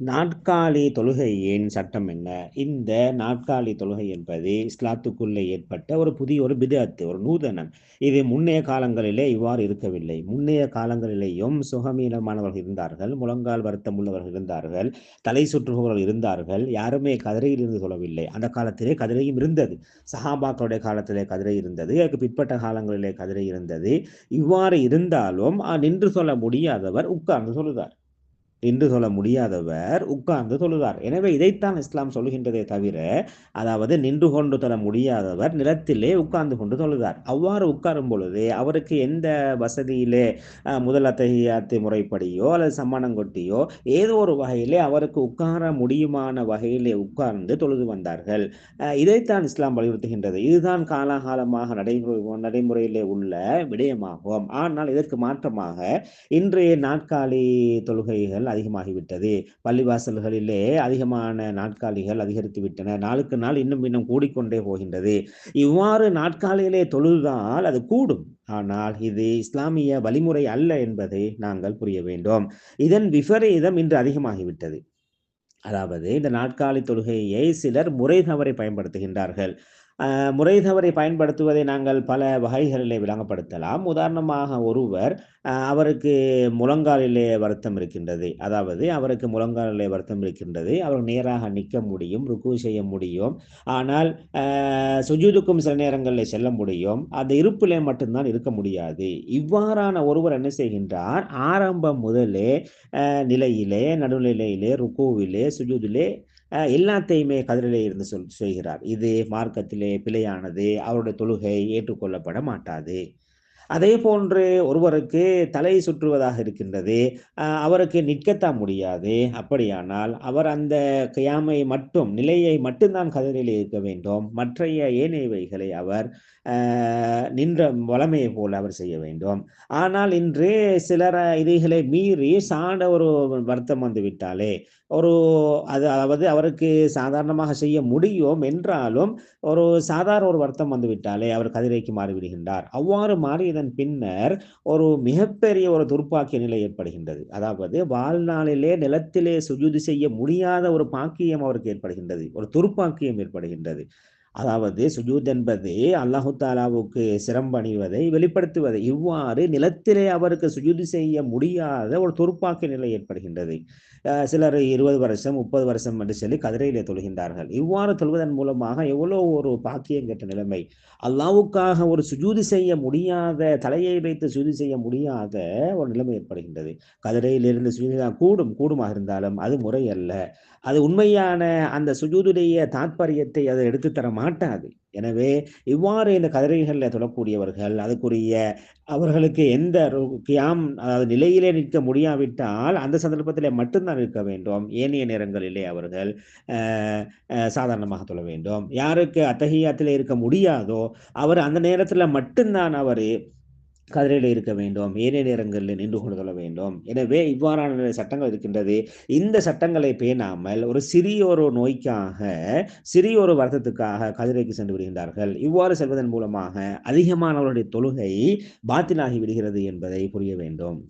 நாட்காலி தொழுகையின் சட்டம் என்ன? இந்த நாட்காலி தொழுகை என்பது இஸ்லாத்துக்குள்ளே ஏற்பட்ட ஒரு புதிய ஒரு பிதத்து ஒரு நூதனம். இது முன்னைய காலங்களிலே இவ்வாறு இருக்கவில்லை. முன்னைய காலங்களிலேயும் சுகமீனமானவர்கள் இருந்தார்கள் முழங்கால் வருத்தம் உள்ளவர்கள் இருந்தார்கள் தலை சுற்றுபவர்கள் இருந்தார்கள். யாருமே கதிரையில் இருந்து சொல்லவில்லை அந்த காலத்திலே கதிரையும் இருந்தது. சஹாபாக்களுடைய காலத்திலே கதிரை இருந்தது. அதுக்கு பிற்பட்ட காலங்களிலே கதிரை இருந்தது. இவ்வாறு இருந்தாலும் நின்று சொல்ல முடியாதவர் உட்கார்ந்து சொல்லுதார். என்று சொல்ல முடியாதவர் உட்கார்ந்து தொழுதார் எனவே இதைத்தான் இஸ்லாம் சொல்கின்றதே தவிர அதாவது நின்று கொண்டு தொழ முடியாதவர் நிலத்திலே உட்கார்ந்து கொண்டு தொழுதார். அவ்வாறு உட்காரும் பொழுது அவருக்கு எந்த வசதியிலே முதல் அத்தகையாத்து முறைப்படியோ அல்லது சம்மானம் கொட்டியோ ஏதோ ஒரு வகையிலே அவருக்கு உட்கார முடியுமான வகையிலே உட்கார்ந்து தொழுது வந்தார்கள். இதைத்தான் இஸ்லாம் வலியுறுத்துகின்றது. இதுதான் காலாகாலமாக நடைமுறை நடைமுறையிலே உள்ள விடயமாகும். ஆனால் இதற்கு மாற்றமாக இன்றைய நாற்காலி தொழுகைகள் அதிகமாகிவிட்டது. பள்ளிவாசல்களிலே அதிகமான நாட்காலிகள் அதிகரித்து விட்டன நாளுக்கு நாள் இன்னும் இன்னும் கூடிக்கொண்டே போகின்றது. இவ்வாறு நாட்காலியிலே தொழுதால் அது கூடும். ஆனால் இது இஸ்லாமிய வழிமுறை அல்ல என்பதை நாங்கள் புரிய வேண்டும். இதன் விபரீதம் இன்று அதிகமாகிவிட்டது. அதாவது இந்த நாட்காலி தொழுகையை சிலர் முறை தவறை பயன்படுத்துகின்றார்கள். முறை தவறை பயன்படுத்துவதை நாங்கள் பல வகைகளிலே விளங்கப்படுத்தலாம். உதாரணமாக ஒருவர் அவருக்கு முழங்காலிலே வருத்தம் இருக்கின்றது. அதாவது அவருக்கு முழங்காலிலே வருத்தம் இருக்கின்றது. அவர் நேராக நிற்க முடியும் ருக்கு செய்ய முடியும். ஆனால் சுஜூதுக்கும் சில நேரங்களில் செல்ல முடியும். அந்த இருப்பிலே மட்டும்தான் இருக்க முடியாது. இவ்வாறான ஒருவர் என்ன செய்கின்றார்? ஆரம்பம் முதலே நிலையிலே நடுநிலையிலே ருக்குவிலே சுஜூதிலே எல்லாத்தையுமே கதிரிலே இருந்து சொல் செய்கிறார். இது மார்க்கத்திலே பிழையானது அவருடைய தொழுகை ஏற்றுக்கொள்ளப்பட மாட்டாது. அதே போன்று ஒருவருக்கு தலை சுற்றுவதாக இருக்கின்றது. அவருக்கு நிற்கத்தான் முடியாது. அப்படியானால் அவர் அந்த கியாமை மட்டும் நிலையை மட்டும்தான் கதிரில் இருக்க வேண்டும். மற்றைய ஏனையவைகளை அவர் நின்ற வளமையை போல் அவர் செய்ய வேண்டும். ஆனால் இன்று சிலர் இதைகளை மீறி சாண்ட ஒரு வருத்தம் வந்துவிட்டாலே ஒரு அது அதாவது அவருக்கு சாதாரணமாக செய்ய முடியும் என்றாலும் ஒரு சாதாரண ஒரு வருத்தம் வந்துவிட்டாலே அவர் கதிரைக்கு மாறிவிடுகின்றார். அவ்வாறு அதன் பின்னர் ஒரு மிகப்பெரிய ஒரு துர்ப்பாக்கிய நிலை ஏற்படுகின்றது. அதாவது வாழ்நாளிலே நிலத்திலே சுஜூதி செய்ய முடியாத ஒரு பாக்கியம் அவருக்கு ஏற்படுகின்றது. ஒரு துர்ப்பாக்கியம் ஏற்படுகின்றது. அதாவது சுஜூத் என்பது அல்லாஹு தாலாவுக்கு சிரம்பணிவதை வெளிப்படுத்துவதை. இவ்வாறு நிலத்திலே அவருக்கு சுஜூதி செய்ய முடியாத ஒரு துருப்பாக்கிய நிலை ஏற்படுகின்றது. சிலர் இருபது வருஷம் முப்பது வருஷம் என்று சொல்லி கதிரையிலே தொழுகின்றார்கள். இவ்வாறு தொழுவதன் மூலமாக எவ்வளோ ஒரு பாக்கியம் கேட்ட நிலைமை. அல்லாவுக்காக ஒரு சுஜூதி செய்ய முடியாத தலையை வைத்து சுஜூதி செய்ய முடியாத ஒரு நிலைமை ஏற்படுகின்றது. கதிரையிலிருந்து சுஜூதி கூடும் கூடுமாக இருந்தாலும் அது முறை அல்ல. அது உண்மையான அந்த சுஜூதுடைய தாற்பயத்தை அதை எடுத்துத்தர மாட்டாது. எனவே இவ்வாறு இந்த கதிரைகளில் தொடக்கூடியவர்கள் அதுக்குரிய அவர்களுக்கு எந்த கியாம் அதாவது நிலையிலே நிற்க முடியாவிட்டால் அந்த சந்தர்ப்பத்திலே மட்டும்தான் இருக்க வேண்டும். ஏனைய நேரங்களிலே அவர்கள் சாதாரணமாக தொழ வேண்டும். யாருக்கு அத்தகையத்தில் இருக்க முடியாதோ அவர் அந்த நேரத்தில் மட்டும்தான் அவர் கதிரையில் இருக்க வேண்டும். ஏனைய நேரங்களில் நின்று கொள்ள வேண்டும். எனவே இவ்வாறான சட்டங்கள் இருக்கின்றது. இந்த சட்டங்களை பேணாமல் ஒரு சிறிய ஒரு நோய்க்காக சிறிய ஒரு வருத்தத்துக்காக கதிரைக்கு சென்று விடுகின்றார்கள். இவ்வாறு செல்வதன் மூலமாக அதிகமானவர்களுடைய தொழுகை பாத்திலாகி விடுகிறது என்பதை புரிய வேண்டும்.